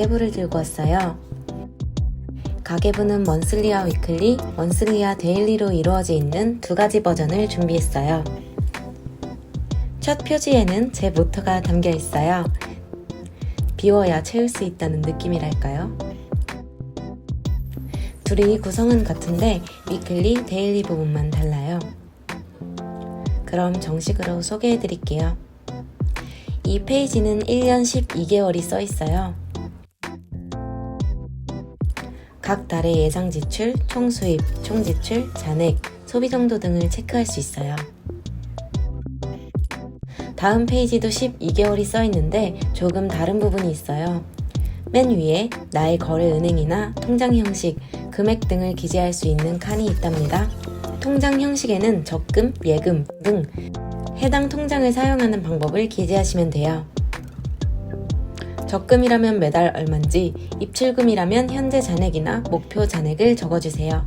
가계부를 들고 왔어요. 가계부는 먼슬리와 위클리, 먼슬리와 데일리로 이루어져 있는 두 가지 버전을 준비했어요. 첫 표지에는 제 모토가 담겨 있어요. 비워야 채울 수 있다는 느낌이랄까요? 둘이 구성은 같은데 위클리, 데일리 부분만 달라요. 그럼 정식으로 소개해 드릴게요. 이 페이지는 1년 12개월이 써 있어요. 각 달의 예상 지출, 총 수입, 총 지출, 잔액, 소비 정도 등을 체크할 수 있어요. 다음 페이지도 12개월이 써 있는데 조금 다른 부분이 있어요. 맨 위에 나의 거래 은행이나 통장 형식, 금액 등을 기재할 수 있는 칸이 있답니다. 통장 형식에는 적금, 예금 등 해당 통장을 사용하는 방법을 기재하시면 돼요. 적금이라면 매달 얼만지, 입출금이라면 현재 잔액이나 목표 잔액을 적어주세요.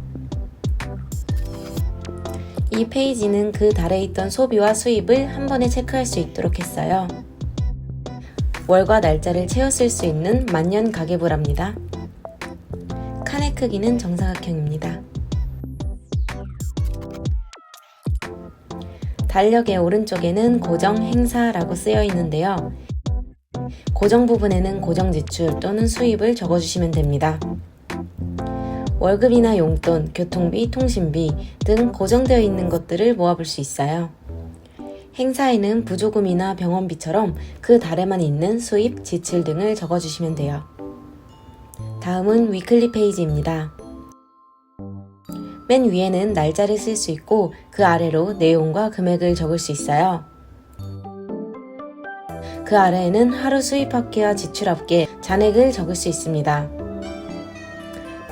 이 페이지는 그 달에 있던 소비와 수입을 한 번에 체크할 수 있도록 했어요. 월과 날짜를 채웠을 수 있는 만년 가계부랍니다. 칸의 크기는 정사각형입니다. 달력의 오른쪽에는 고정 행사라고 쓰여 있는데요. 고정 부분에는 고정 지출 또는 수입을 적어주시면 됩니다. 월급이나 용돈, 교통비, 통신비 등 고정되어 있는 것들을 모아볼 수 있어요. 행사에는 부조금이나 병원비처럼 그 달에만 있는 수입, 지출 등을 적어주시면 돼요. 다음은 위클리 페이지입니다. 맨 위에는 날짜를 쓸 수 있고 그 아래로 내용과 금액을 적을 수 있어요. 그 아래에는 하루 수입 합계와 지출 합계, 잔액을 적을 수 있습니다.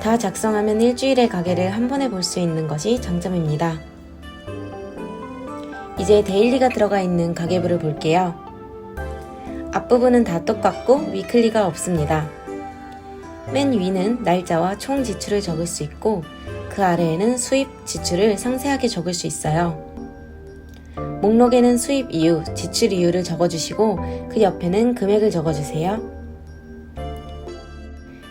다 작성하면 일주일의 가게를 한 번에 볼 수 있는 것이 장점입니다. 이제 데일리가 들어가 있는 가계부를 볼게요. 앞부분은 다 똑같고 위클리가 없습니다. 맨 위는 날짜와 총 지출을 적을 수 있고 그 아래에는 수입, 지출을 상세하게 적을 수 있어요. 목록에는 수입 이유, 지출 이유를 적어주시고 그 옆에는 금액을 적어주세요.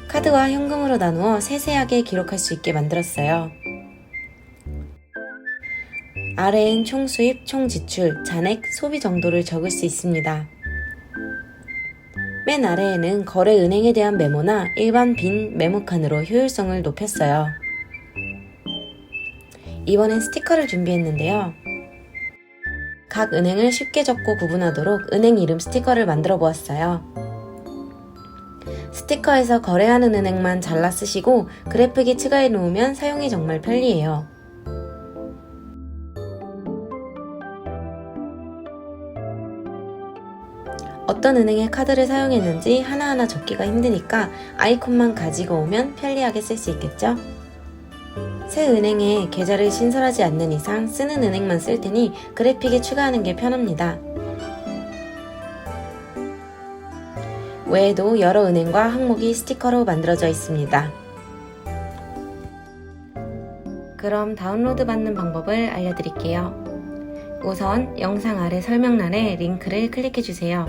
카드와 현금으로 나누어 세세하게 기록할 수 있게 만들었어요. 아래엔 총 수입, 총 지출, 잔액, 소비 정도를 적을 수 있습니다. 맨 아래에는 거래 은행에 대한 메모나 일반 빈 메모칸으로 효율성을 높였어요. 이번엔 스티커를 준비했는데요. 각 은행을 쉽게 적고 구분하도록 은행 이름 스티커를 만들어 보았어요. 스티커에서 거래하는 은행만 잘라 쓰시고 그래픽에 추가해 놓으면 사용이 정말 편리해요. 어떤 은행의 카드를 사용했는지 하나하나 적기가 힘드니까 아이콘만 가지고 오면 편리하게 쓸 수 있겠죠? 새 은행에 계좌를 신설하지 않는 이상 쓰는 은행만 쓸 테니 그래픽에 추가하는 게 편합니다. 외에도 여러 은행과 항목이 스티커로 만들어져 있습니다. 그럼 다운로드 받는 방법을 알려드릴게요. 우선 영상 아래 설명란에 링크를 클릭해주세요.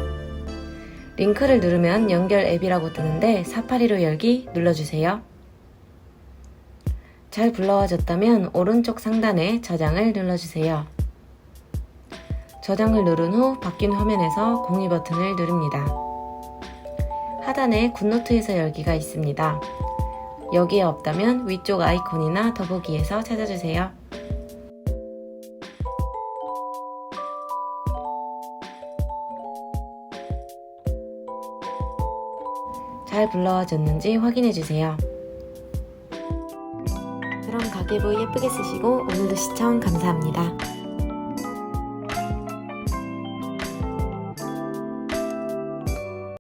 링크를 누르면 연결 앱이라고 뜨는데 사파리로 열기 눌러주세요. 잘 불러와졌다면 오른쪽 상단에 저장을 눌러주세요. 저장을 누른 후 바뀐 화면에서 공유 버튼을 누릅니다. 하단에 굿노트에서 열기가 있습니다. 여기에 없다면 위쪽 아이콘이나 더보기에서 찾아주세요. 잘 불러와졌는지 확인해주세요. 그럼 가계부 예쁘게 쓰시고 오늘도 시청 감사합니다.